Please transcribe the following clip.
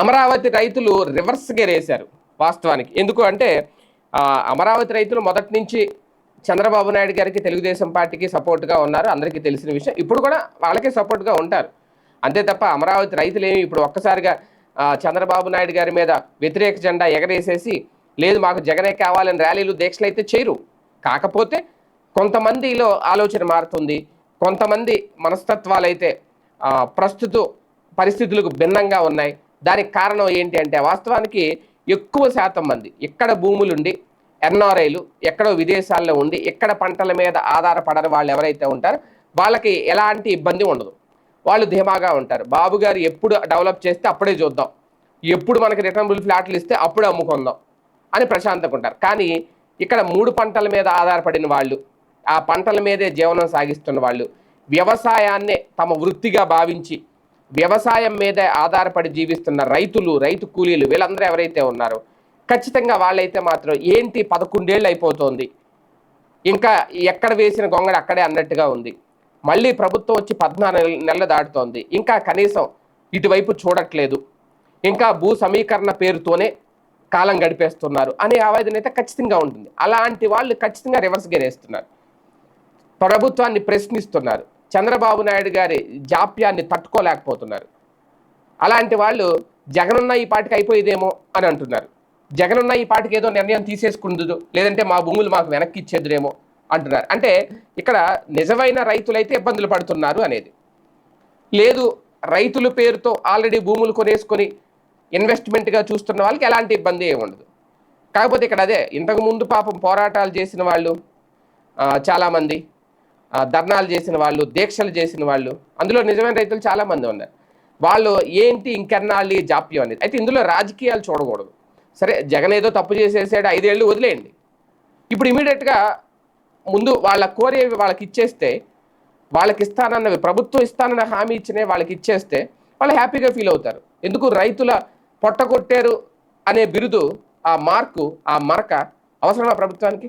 అమరావతి రైతులు రివర్స్ వేశారు వాస్తవానికి. ఎందుకు అంటే అమరావతి రైతులు మొదటి నుంచి చంద్రబాబు నాయుడు గారికి తెలుగుదేశం పార్టీకి సపోర్ట్గా ఉన్నారు. అందరికీ తెలిసిన విషయం. ఇప్పుడు కూడా వాళ్ళకే సపోర్ట్గా ఉంటారు. అంతే తప్ప అమరావతి రైతులేమి ఇప్పుడు ఒక్కసారిగా చంద్రబాబు నాయుడు గారి మీద వ్యతిరేక జెండా ఎగరేసేసి లేదు మాకు జగనే కావాలని ర్యాలీలు దీక్షలు అయితే చేయరు. కాకపోతే కొంతమందిలో ఆలోచన మారుతుంది. కొంతమంది మనస్తత్వాలు అయితే ప్రస్తుత పరిస్థితులకు భిన్నంగా ఉన్నాయి. దానికి కారణం ఏంటి అంటే వాస్తవానికి ఎక్కువ శాతం మంది ఇక్కడ భూములుండి ఎన్ఆర్ఐలు ఎక్కడో విదేశాల్లో ఉండి ఎక్కడ పంటల మీద ఆధారపడని వాళ్ళు ఎవరైతే ఉంటారో వాళ్ళకి ఎలాంటి ఇబ్బంది ఉండదు. వాళ్ళు ధీమాగా ఉంటారు. బాబు గారు ఎప్పుడు డెవలప్ చేస్తే అప్పుడే చూద్దాం. ఎప్పుడు మనకి రిటర్నబుల్ ఫ్లాట్లు ఇస్తే అప్పుడే అమ్ముకుందాం అని ప్రశాంతంగా ఉంటారు. కానీ ఇక్కడ మూడు పంటల మీద ఆధారపడిన వాళ్ళు ఆ పంటల మీదే జీవనం సాగిస్తున్న వాళ్ళు వ్యవసాయాన్నే తమ వృత్తిగా భావించి వ్యవసాయం మీదే ఆధారపడి జీవిస్తున్న రైతులు రైతు కూలీలు వీళ్ళందరూ ఎవరైతే ఉన్నారో ఖచ్చితంగా వాళ్ళైతే మాత్రం ఏంటి పదకొండేళ్ళు అయిపోతుంది. ఇంకా ఎక్కడ వేసిన గొంగడ అక్కడే అన్నట్టుగా ఉంది. మళ్ళీ ప్రభుత్వం వచ్చి పద్నాలుగు నెలలు దాటుతోంది. ఇంకా కనీసం ఇటువైపు చూడట్లేదు. ఇంకా భూ సమీకరణ పేరుతోనే కాలం గడిపేస్తున్నారు అనే ఆవేదన అయితే ఖచ్చితంగా ఉంటుంది. అలాంటి వాళ్ళు ఖచ్చితంగా రివర్స్ గేరేస్తున్నారు. ప్రభుత్వాన్ని ప్రశ్నిస్తున్నారు. చంద్రబాబు నాయుడు గారి జాప్యాన్ని తట్టుకోలేకపోతున్నారు. అలాంటి వాళ్ళు జగనున్న ఈ పాటికి అయిపోయేదేమో అని అంటున్నారు. జగనున్న ఈ పాటికి ఏదో నిర్ణయం తీసేసుకుందుదు లేదంటే మా భూములు మాకు వెనక్కి ఇచ్చేద్దురేమో అంటున్నారు. అంటే ఇక్కడ నిజమైన రైతులైతే ఇబ్బందులు పడుతున్నారు అనేది. లేదు రైతుల పేరుతో ఆల్రెడీ భూములు కొనేసుకొని ఇన్వెస్ట్మెంట్గా చూస్తున్న వాళ్ళకి ఎలాంటి ఇబ్బంది ఏముండదు ఉండదు. కాకపోతే ఇక్కడ అదే ఇంతకు ముందు పాపం పోరాటాలు చేసిన వాళ్ళు చాలామంది ధర్నాలు చేసిన వాళ్ళు దీక్షలు చేసిన వాళ్ళు అందులో నిజమైన రైతులు చాలామంది ఉన్నారు. వాళ్ళు ఏంటి ఇంకెన్నాళ్ళు జాప్యం అనేది? అయితే ఇందులో రాజకీయాలు చూడకూడదు. సరే జగన్ ఏదో తప్పు చేసేసాడు ఐదేళ్ళు వదిలేయండి. ఇప్పుడు ఇమీడియట్గా ముందు వాళ్ళ కోరేవి వాళ్ళకి ఇచ్చేస్తే వాళ్ళకి ఇస్తానన్నవి ప్రభుత్వం ఇస్తానన్న హామీ ఇచ్చినవి వాళ్ళకి ఇచ్చేస్తే వాళ్ళు హ్యాపీగా ఫీల్ అవుతారు. ఎందుకు రైతుల పొట్ట కొట్టారు అనే బిరుదు ఆ మార్కు ఆ మరక అవసరమా ప్రభుత్వానికి?